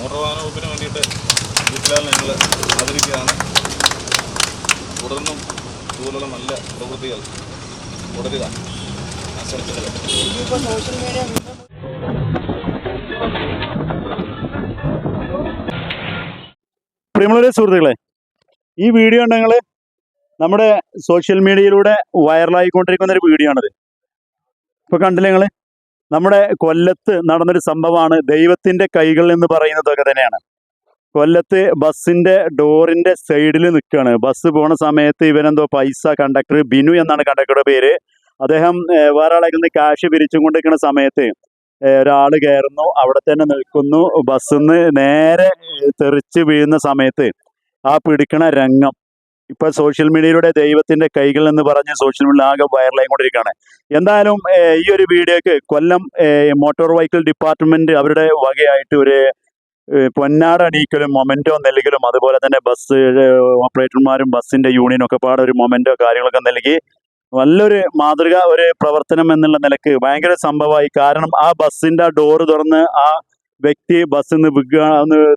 Motor വാഹന വകുപ്പിന് വേണ്ടിയിട്ട് ജില്ലാൽ ഞങ്ങൾ ആദരിക്കുകയാണ്. തുടർന്നും ഇതുപോലുള്ള നല്ല പ്രവൃത്തികൾ തുടരുക സോഷ്യൽ മീഡിയ വീണ്ടും പ്രിയമുള്ള സുഹൃത്തുക്കളെ ഈ വീഡിയോ ഉണ്ടെങ്കിൽ നമ്മുടെ സോഷ്യൽ മീഡിയയിലൂടെ വൈറലായിക്കൊണ്ടിരിക്കുന്ന ഒരു വീഡിയോ ആണത്. ഇപ്പൊ കണ്ടില്ലേ നിങ്ങൾ? നമ്മുടെ കൊല്ലത്ത് നടന്നൊരു സംഭവമാണ് ദൈവത്തിന്റെ കൈകൾ എന്ന് പറയുന്നതൊക്കെ തന്നെയാണ്. കൊല്ലത്ത് ബസ്സിന്റെ ഡോറിന്റെ സൈഡിൽ നിൽക്കുകയാണ്. ബസ് പോണ സമയത്ത് ഇവനെന്തോ പൈസ കണ്ടക്ടർ ബിനു എന്നാണ് കണ്ടക്ടറുടെ പേര്. അദ്ദേഹം വേറെ ആളെ നിന്ന് കാശ് പിരിച്ചും കൊണ്ടിരിക്കുന്ന സമയത്ത് ഒരാൾ കയറുന്നു അവിടെ തന്നെ നിൽക്കുന്നു. ബസ്സിന്ന് നേരെ തെറിച്ച് വീഴുന്ന സമയത്ത് ആ പിടിക്കണ രംഗം ഇപ്പൊ സോഷ്യൽ മീഡിയയിലൂടെ ദൈവത്തിന്റെ കൈകൾ എന്ന് പറഞ്ഞ് സോഷ്യൽ മീഡിയ ആകെ വൈറലായി കൊണ്ടിരിക്കുകയാണ് എന്തായാലും ഈ ഒരു വീഡിയോക്ക് കൊല്ലം മോട്ടോർ വെഹിക്കിൾ ഡിപ്പാർട്ട്മെന്റ് അവരുടെ വകയായിട്ട് ഒരു പൊന്നാട അണിയിക്കലും മൊമെന്റോ നൽകലും അതുപോലെ തന്നെ ബസ് ഓപ്പറേറ്റർമാരും ബസ്സിന്റെ യൂണിയനും ഒക്കെ പാടെ ഒരു മൊമെന്റോ കാര്യങ്ങളൊക്കെ നൽകി. നല്ലൊരു മാതൃക ഒരു പ്രവർത്തനം എന്നുള്ള നിലയ്ക്ക് ഭയങ്കര സംഭവമായി. കാരണം ആ ബസ്സിന്റെ ഡോറ് തുറന്ന് ആ വ്യക്തി ബസ്സിൽ നിന്ന് വിൽക്കുക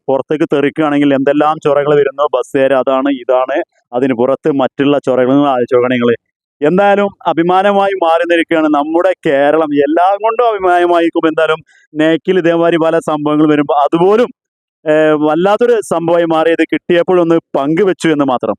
പുറത്തേക്ക് തെറിക്കുകയാണെങ്കിൽ എന്തെല്ലാം ചൊറകൾ വരുന്നു? ബസ്സുകാർ അതാണ് ഇതാണ്. അതിന് പുറത്ത് മറ്റുള്ള ചൊറകൾ ആലോചിച്ചോക്കണങ്ങൾ എന്തായാലും അഭിമാനമായി മാറി നിൽക്കുകയാണ് നമ്മുടെ കേരളം. എല്ലാം കൊണ്ടും അഭിമാനമായിരിക്കും എന്തായാലും നേക്കിൽ ഇതേമാതിരി പല സംഭവങ്ങൾ വരുമ്പോൾ അതുപോലും വല്ലാത്തൊരു സംഭവമായി മാറിയത് കിട്ടിയപ്പോഴൊന്ന് പങ്കുവെച്ചു എന്ന് മാത്രം.